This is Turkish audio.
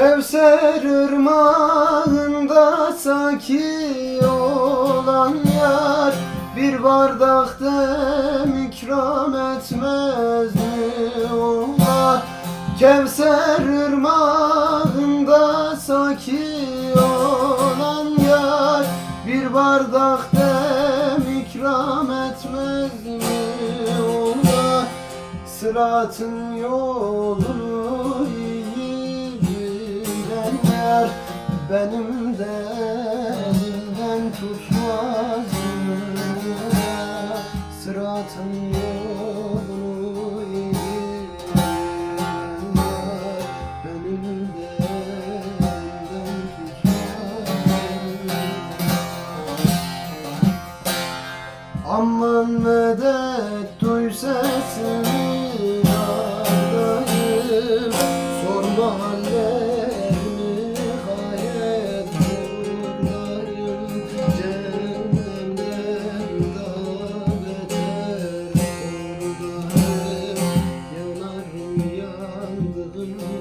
Kevser ırmağında saki olan yar Bir bardak dem ikram etmez mi ola Kevser ırmağında saki olan yar Bir bardak dem ikram etmez mi ola Sıratın yolunu Benim de elimden tutmaz? Sıratın yolunu Benim de elimden? Aman medet duy sesini gün